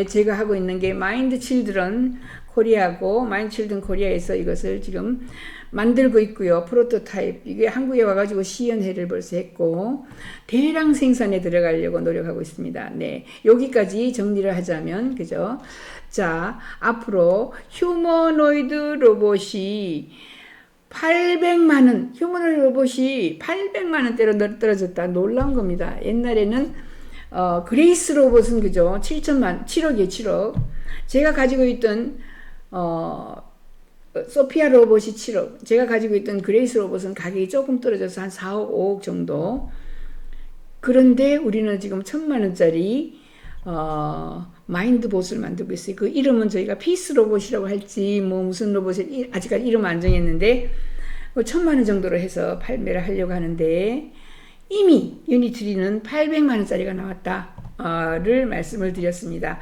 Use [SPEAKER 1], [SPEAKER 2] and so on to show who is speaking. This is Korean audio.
[SPEAKER 1] 제가 하고 있는 게 마인드 칠드런 코리아고 마인드 칠드런 코리아에서 이것을 지금 만들고 있고요. 프로토타입 이게 한국에 와가지고 시연회를 벌써 했고 대량 생산에 들어가려고 노력하고 있습니다. 네 여기까지 정리를 하자면 그죠? 자 앞으로 휴머노이드 로봇이 800만 원, 휴머노이드 로봇이 800만 원대로 늘- 떨어졌다. 놀라운 겁니다. 옛날에는 어, 그레이스 로봇은 그죠? 7천만, 7억이에요, 7억. 제가 가지고 있던 어, 소피아 로봇이 7억. 제가 가지고 있던 그레이스 로봇은 가격이 조금 떨어져서 한 4억, 5억 정도. 그런데 우리는 지금 천만 원짜리 어, 마인드 봇을 만들고 있어요. 그 이름은 저희가 피스 로봇이라고 할지 뭐 무슨 로봇이 아직까지 이름 안 정했는데 뭐 천만 원 정도로 해서 판매를 하려고 하는데 이미 유니트리는 800만 원짜리가 나왔다를 말씀을 드렸습니다.